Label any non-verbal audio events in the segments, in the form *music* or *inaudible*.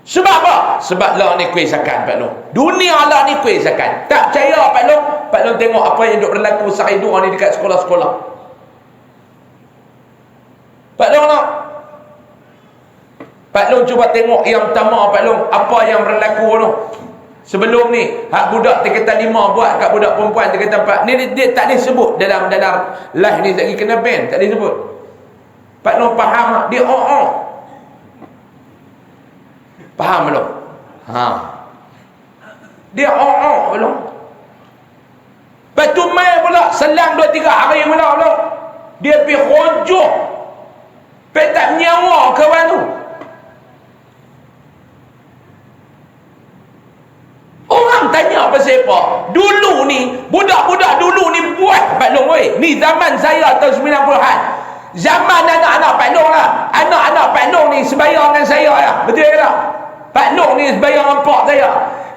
Sebab apa? Sebab lah ni kuih zakat Pak Long. Dunia lah ni kuih zakat. Tak percaya Pak Long? Pak Long tengok apa yang duk berlaku sehari dua ni dekat sekolah-sekolah. Pak Long nak? Pak Long cuba tengok yang pertama Pak Long. Apa yang berlaku tu? Sebelum ni, hak budak tingkatan lima buat kat budak perempuan tingkatan empat. Ni dia, dia tak disebut dalam dalam live ni lagi kena ban. Tak disebut. Pak Long faham Dia oh oh. Faham belum? Ha. Dia oh oh belum? Lepas tu main pula. Selang dua tiga hari pula belum? Dia pergi rojuk. Pergi tak nyawa kawan tu. Orang tanya pasal apa? Dulu ni, budak-budak dulu ni buat Pak Long weh. Ni zaman saya tahun 90-an. Zaman anak-anak Pak Long lah. Anak-anak Pak Long ni sebayang dengan saya lah. Betul tak? Pak Long ni sebayang dengan pak saya.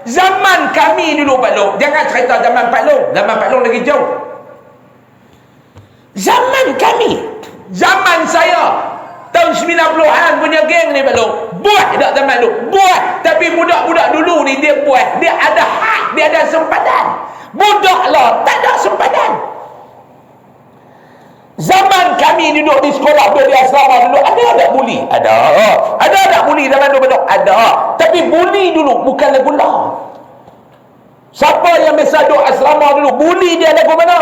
Zaman kami dulu Pak Long. Jangan cerita zaman Pak Long. Zaman Pak Long lagi jauh. Zaman kami. Zaman saya. Tahun 90-an punya geng ni Pak Long. Buat tak zaman tu? Buat. Tapi budak-budak dulu ni dia buat. Dia ada hak. Dia ada sempadan. Budak lah. Tak ada sempadan. Zaman kami duduk di sekolah duduk di asrama dulu ada tak buli? Ada. Ada tak buli zaman dulu betul? Ada. Tapi buli dulu bukan lagu lah. Siapa yang biasa duduk asrama dulu buli dia lagu mana?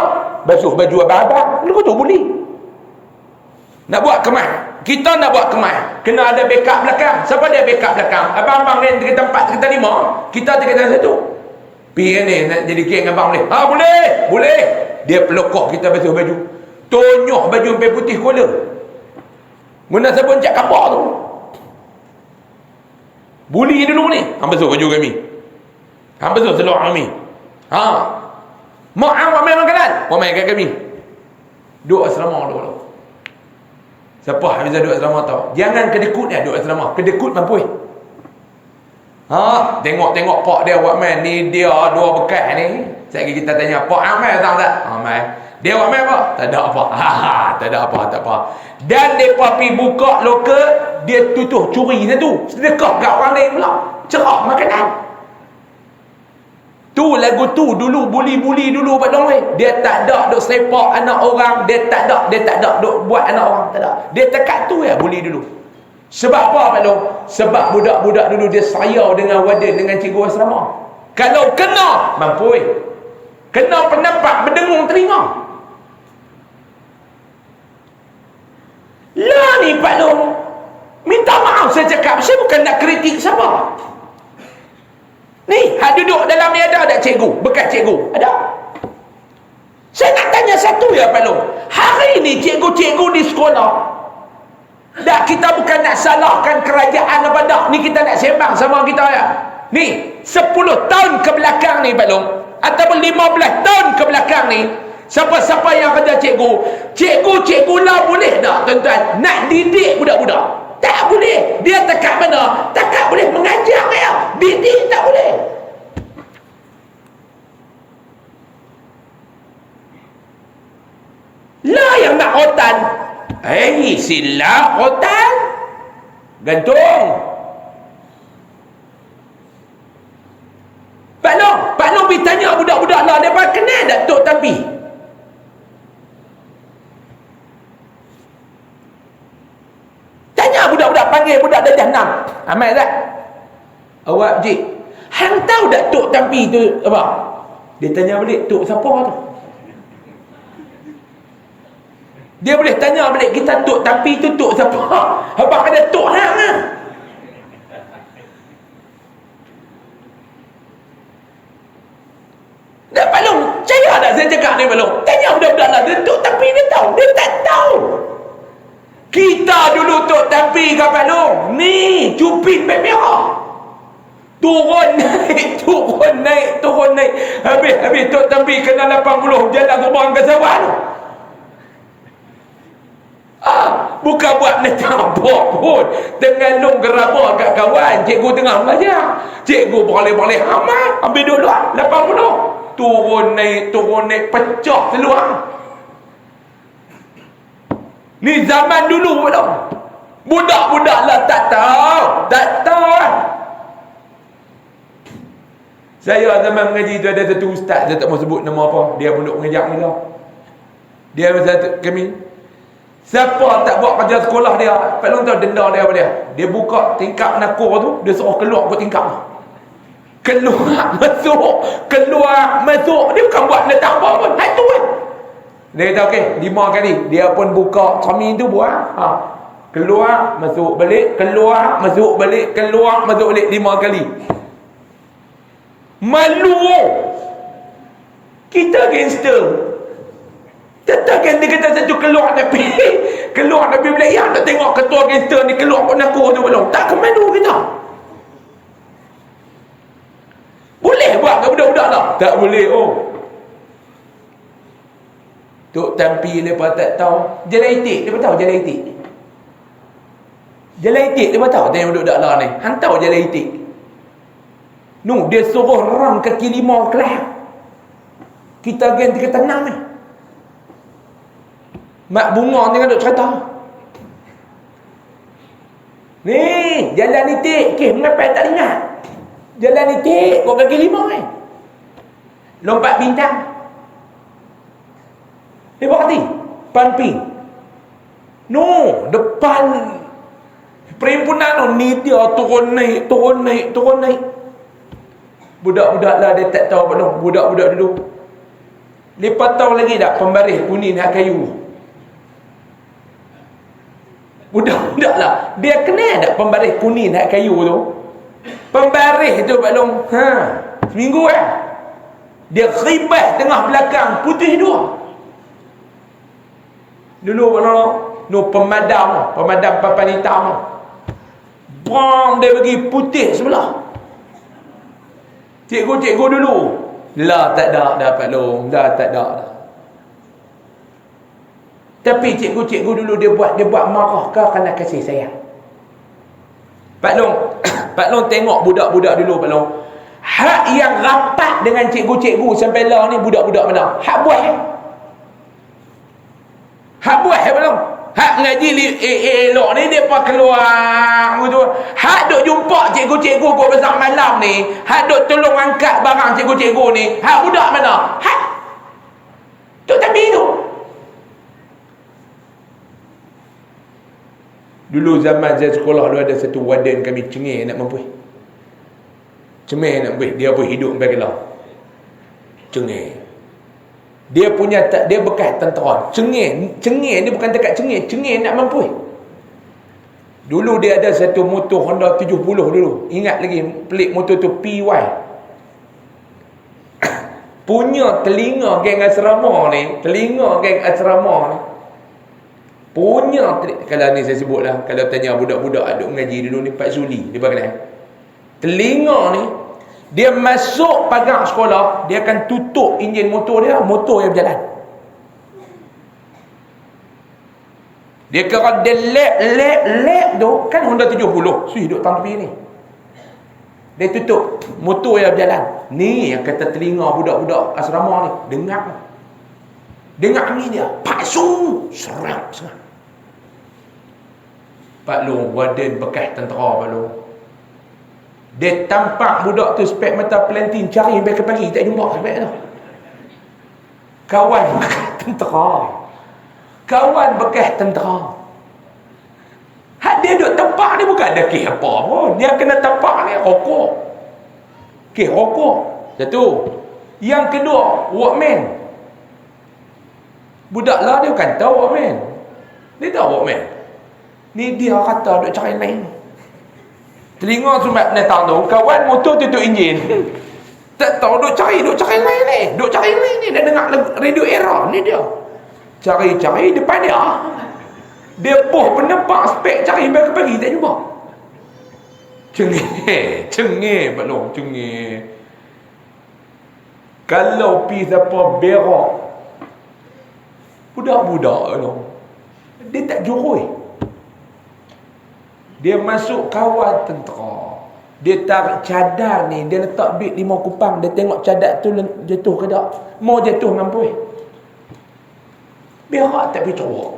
Basuh baju abang-abang. Lagu tu buli. Nak buat kemas. Kita nak buat kemas. Kena ada backup belakang. Siapa dia backup belakang? Abang-abang ni kita empat, kita lima. Kita kita satu. Pergi ni nak jadi geng abang boleh. Ha boleh. Boleh. Dia pelokok kita basuh baju. Tonyok baju sampai putih kola. Mana siapa cak kapak tu? Buli dulu ni. Hang basuh baju kami. Hang basuh seluar kami. Ha. Mak hang buat main makanan. Buat main kat kami. Duduk asrama dulu. Siapa Hafizah duduk asrama tahu? Jangan kedekut dia duduk asrama. Kedekut mampu. Ha, tengok-tengok pak dia buat main. Ni dia dua bekas ni. Sekali kita tanya, pak main tak tak? Ha, main. Dia buat apa? Tak ada apa. Ha, *laughs* ha, tak ada apa, tak apa. Dan depa pi buka lokal, dia tutup curi satu. Sedekah kat orang lain pula. Cerah makanan. Tu lagu tu dulu buli-buli dulu Pak Dong Dia tak ada duk sepak anak orang, dia tak ada, dia tak ada duk buat anak orang, tak ada. Dia tekat tu ya buli dulu. Sebab apa Pak Dong? Sebab budak-budak dulu dia sayau dengan wadah dengan cikgu asrama. Kalau kena, mampu. Kena pendapat berdengung terima. Lah ni Pak Long. Minta maaf saya cakap, saya bukan nak kritik siapa. Ni, hak duduk dalam ni ada tak cikgu? Bekas cikgu? Ada? Saya nak tanya satu ya Pak Long. Hari ni cikgu-cikgu di sekolah. Tak, kita bukan nak salahkan kerajaan apa dah. Ni kita nak sembang sama kita ya. Ni, 10 tahun ke belakang ni Pak Long. Ataupun 15 tahun ke belakang ni. Siapa-siapa yang kerja cikgu. Cikgu-cikgu lah boleh tak tuan-tuan? Nak didik budak-budak. Tak boleh. Dia tekat mana? Tak boleh mengajar ya. Didik tak boleh. Lah yang nak rotan. Eh, sila rotan. Gantung. Pak Long, Pak Long pergi tanya budak-budak lah. Dia kenal tak Tok Tapi? Tanya budak-budak panggil budak darjah 6. Amal tak? Awak cik. Hang tahu tak Tok Tapi tu apa? Dia tanya balik, Tok siapa tu? Dia boleh tanya balik kita Tok Tapi tu Tok siapa? *laughs* Abang ada Tok hang lah. Dah Palung, percaya tak saya cakap ni Palung? Tanya budak-budak lah, dia Tok Tapi dia tahu. Dia tak tahu. Kita dulu Tok Palung. Ni, cupin beg merah. Turun *laughs* naik, turun naik, turun naik. Habis, habis Tok Tapi kena 80. Jalan gerbang ke sawah tu. Ah, bukan buat netabok *laughs* pun. Dengan long gerabah kat kawan. Cikgu tengah belajar. Cikgu boleh-boleh amat. Ambil dulu lah. 80. Turun naik, turun naik. Pecah seluar. Ni zaman dulu belum. Budak-budak lah tak tahu. Tak tahu lah. Saya zaman mengaji tu ada satu ustaz Saya tak mau sebut nama apa. Dia pun duduk mengajak ni lah. Dia satu kami Siapa tak buat kerja sekolah dia Pak tahu denda dia apa dia? Dia buka tingkap nakor tu Dia suruh keluar ke tingkap. Keluar *laughs* masuk Keluar masuk. Dia bukan buat letak apa pun. Hai tu kan? Dia kata okey Lima kali. Dia pun buka Kami tu buat. Ha. Keluar Masuk balik Keluar Masuk balik Keluar Masuk balik Lima kali. Malu. Kita gangster. Tetapkan dia kata satu keluar Nabi. *laughs* Keluar Nabi bilang Ya nak tengok ketua gangster ni Keluar pun aku tu belum. Tak ke mana kita. Boleh buat ke budak-budak tak? Tak boleh oh. Tok Tampi lepas tak tahu Jalan itik Dia tahu jalan itik Jalan itik dia tahu Tengok budak-budak lah ni Hantar jalan itik No, dia suruh ram kaki lima kelas. Kita ganti kata enam ni. Mak bunga ni kan duk cerita. Ni, jalan ni tik. Okay, mengapa tak ingat? Jalan ni tik, kau kaki lima ni. Lompat bintang. Buat hati. Pampi. No, depan perhimpunan ni dia turun naik, turun naik, turun naik. Budak-budak lah dia tak tahu apa tu. Budak-budak dulu. Lepas tahu lagi tak pembaris kuning hak kayu. Budak-budak lah. Dia kenal tak pembaris kuning hak kayu tu? Pembaris tu Pak Long. Ha. Seminggu eh. Dia ribas tengah belakang putih dua. Dulu Pak Long. No pemadam. Pemadam papan hitam. Bang dia bagi putih sebelah. Cikgu-cikgu dulu. Lah tak ada dah Pak Long. Dah tak ada. Tapi cikgu-cikgu dulu dia buat dia buat marah ke kerana kasih sayang. Pak Long, *coughs* Pak Long tengok budak-budak dulu Pak Long. Hak yang rapat dengan cikgu-cikgu sampai lah ni budak-budak mana? Hak buat eh? Hak buat eh Pak Long? Hak ngaji li eh, eh elok ni depa keluar gitu. Hak duk jumpa cikgu-cikgu kau besar malam ni, hak duk tolong angkat barang cikgu-cikgu ni. Hak budak mana? Hak Tok Tabi tu. Dulu zaman saya sekolah dulu ada satu waden kami cengih nak mampu. Cemeh nak mampu. Dia pun hidup sampai kelah. Cengih. Dia punya dia bekas tentera. Cengih, cengih ni bukan dekat cengih, cengih nak mampu. Dulu dia ada satu motor Honda 70 dulu. Ingat lagi pelik motor tu PY. *coughs* punya telinga geng asrama ni, telinga geng asrama ni. Punya kalau ni saya sebutlah, kalau tanya budak-budak ada mengaji dulu ni Pak Zuli, dia kenal. Telinga ni dia masuk pagar sekolah, dia akan tutup enjin motor dia, motor yang berjalan. Dia kira dia lap, lap, lap tu, kan Honda 70. Sui duduk tahun tepi ni. Dia tutup, motor yang berjalan. Ni yang kata telinga budak-budak asrama ni. Dengar. Dengar angin dia. Pak Su. Serap sangat. Pak Long, waden bekas tentera Pak Long. Dia tampak budak tu spek mata pelantin cari sampai ke pagi tak jumpa spek tu. Kawan bekas *laughs* tentera. Kawan bekas tentera. Hak dia duduk tempat ni bukan ada kih apa pun. Dia kena tempat ni rokok. Kih rokok. Satu. Yang kedua, workman. Budak lah dia bukan tahu workman. Dia tahu workman. Ni dia kata duduk cari lain. Telinga sumat netang tu, kawan motor tutup enjin. Tak tahu duk cari, duk cari lain ni. Duk cari lain ni. Dia dengar radio era ni dia. Cari-cari depan dia. Dia poh penempak spek cari sampai ke pagi tak jumpa. Cengih. *laughs* Cengih belum. Cengih. Kalau pi siapa berak. Budak-budak tu. Dia tak jurui. Dia masuk kawal tentera. Dia tarik cadar ni. Dia letak duit lima kupang. Dia tengok cadar tu jatuh ke tak. Mau jatuh mampu. Berak tak pergi corok.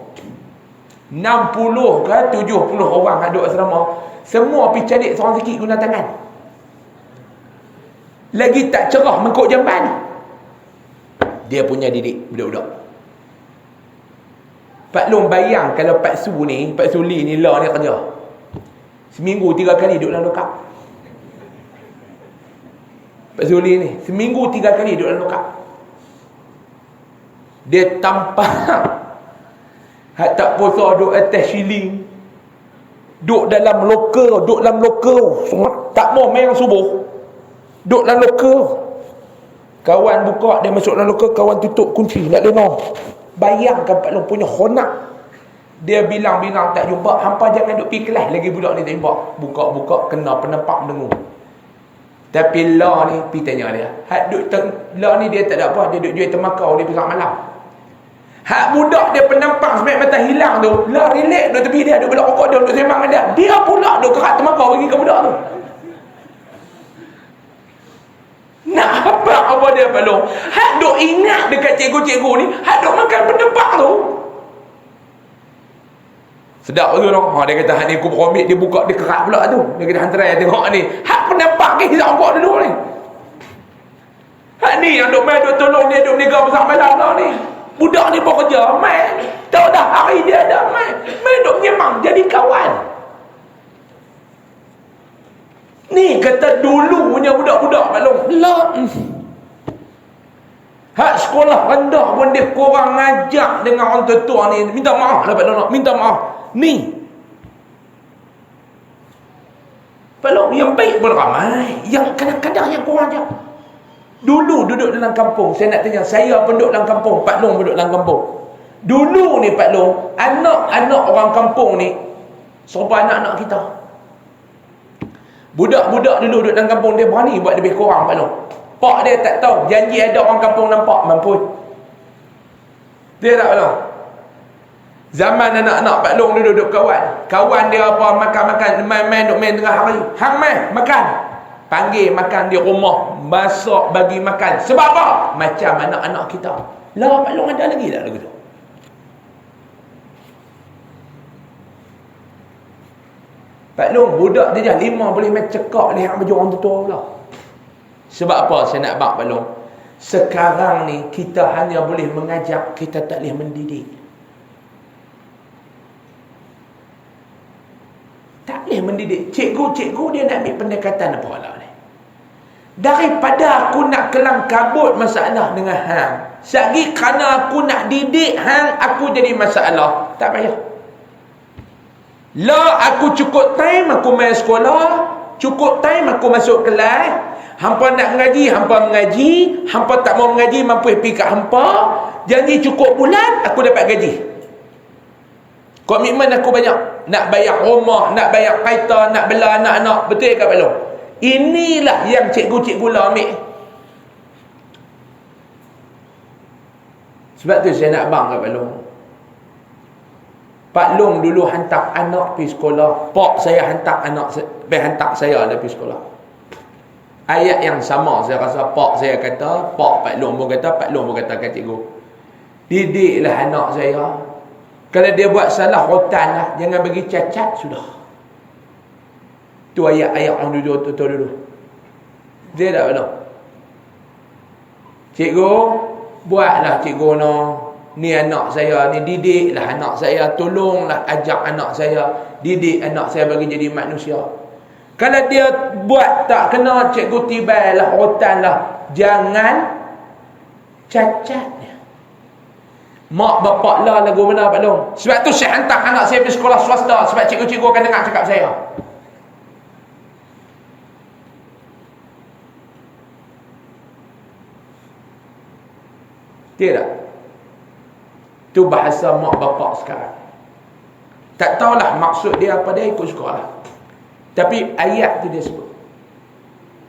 60 ke 70 orang ada asrama. Semua pergi cari seorang sikit guna tangan. lagi tak cerah mengkok jamban dia punya didik budak-budak Pak Long bayang kalau Pak Su ni Pak Su Li ni lah ni kerja seminggu tiga kali duduk dalam lokap Pak Su Li ni seminggu tiga kali duduk dalam lokap dia tampak *laughs* Hak tak puasa duduk atas shilling Duduk dalam lokal Duduk dalam lokal. Tak mau main subuh. Duduk dalam lokal. Kawan buka dia masuk dalam lokal Kawan tutup kunci. Nak dengar. Bayangkan Pak Long punya khonak Dia bilang-bilang tak jumpa Hampa jangan duduk pergi kelas Lagi budak ni tak jumpa Buka-buka kena penempak dengung Tapi lah ni Pergi tanya dia Hak duduk Lah ni dia tak ada apa Dia duduk jual temakau Dia pisang malam Hak budak dia penampak sebaik mata hilang tu. Lah relax duduk tepi dia. Duduk belak rokok dia. Duduk sembang dia. Dia pula duduk kerat temakau bagi ke budak tu. Nak apa apa dia belum? Hak duk ingat dekat cikgu-cikgu ni. Hak duk makan penampak tu. Sedap tu dong. Ha, dia kata ni aku beromit. Dia buka dia kerat pula tu. Dia kata hantarai tengok ni. Hak penampak ke hisap rokok dulu ni. Hak ni yang duk main duk tolong dia. Duk menegak besar malam lah ni. Budak ni buat kerja, main. Tahu dah hari dia ada main. Main duk menyemang jadi kawan. Ni kata dulu punya budak-budak maklum. Lah. Hak sekolah rendah pun dia kurang ngajak dengan orang tua ni. Minta maaf lah Pak. Minta maaf. Ni. Long, yang baik pun ramai. Yang kadang-kadang yang kurang ajak. Dulu duduk dalam kampung, saya nak tanya, saya penduduk dalam kampung, Pak Long penduduk dalam kampung. Dulu ni Pak Long, anak-anak orang kampung ni, serupa anak-anak kita. Budak-budak dulu duduk dalam kampung, dia berani buat lebih kurang Pak Long. Pak dia tak tahu, janji ada orang kampung nampak, mampu. Dia tak Pak Long. Zaman anak-anak Pak Long duduk duduk kawan. Kawan dia apa, makan-makan, main-main, duduk main tengah hari. Hang main, makan. Panggil makan di rumah. Masak bagi makan. Sebab apa? Macam anak-anak kita. Lah Pak Long ada lagi tak? Lagu tu Pak Long budak dia dah lima boleh main cekak lihat baju orang tua pula sebab apa? Saya nak bak Pak Long. Sekarang ni kita hanya boleh mengajak kita tak boleh mendidik tak boleh mendidik cikgu-cikgu dia nak ambil pendekatan apa lah Daripada aku nak kelang kabut masalah dengan hang. Sagi kerana aku nak didik hang, aku jadi masalah. Tak payah. Lah aku cukup time aku main sekolah. Cukup time aku masuk kelas. Hampa nak mengaji, hampa mengaji. Hampa tak mau mengaji, mampu pergi kat hampa. Janji cukup bulan, aku dapat gaji. Komitmen aku banyak. Nak bayar rumah, nak bayar kaita, nak bela anak-anak. Betul ke Long? Inilah yang cikgu-cikgu lah ambil. Sebab tu saya nak bang Pak Long. Pak Long dulu hantar anak pergi sekolah. Pak saya hantar anak pergi hantar saya pergi sekolah. Ayat yang sama saya rasa pak saya kata, pak Pak Long pun kata, Pak Long pun kata kat cikgu. Didiklah anak saya. Kalau dia buat salah rotan lah, jangan bagi cacat sudah. Tu ayat-ayat yang duduk tu, tu dulu. Dia tak betul. Cikgu, buatlah cikgu no. Ni anak saya, ni didiklah anak saya. Tolonglah ajak anak saya. Didik anak saya bagi jadi manusia. Kalau dia buat tak kena cikgu tibai lah, rotan lah. Jangan cacatnya. Mak bapak lah lagu mana Pak Long. Sebab tu saya hantar anak saya pergi sekolah swasta. Sebab cikgu-cikgu akan dengar cakap saya. Tidak. Itu bahasa mak bapak sekarang. Tak tahulah maksud dia apa dia ikut sekolah. Tapi ayat tu dia sebut.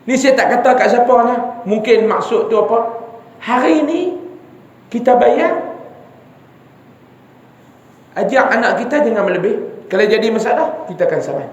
Ni saya tak kata kat siapa ni. Mungkin maksud tu apa. Hari ni kita bayar. Ajak anak kita jangan melebih. Kalau jadi masalah, kita akan samai.